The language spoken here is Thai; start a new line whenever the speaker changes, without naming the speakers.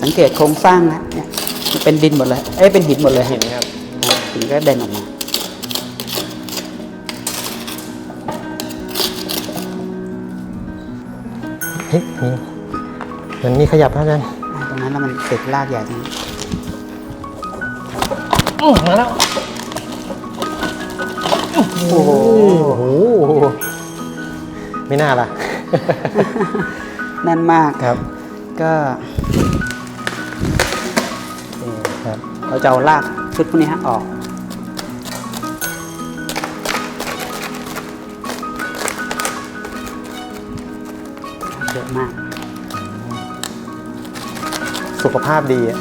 สังเกตโครงสร้างนะเนี่ยมันเป็นดินหมดเลย เอ้ยเป็นหินหมดเลย
หินครับ
หินก็เด่นออกมา
เฮ้ยนี่มันมีขยับครับอาจารย์
อ่าตรงนั้นน่ะมันติดรากใหญ่ตรงนี้
อื้อมาแล้ว
โอ้โห
โอ้โหไม่น่าล่ะ
แน่นมาก
ครับ
ก็ เราจะเอารากชุดพวกนี้ฮะออก เยอะมาก
สุขภาพดีอะ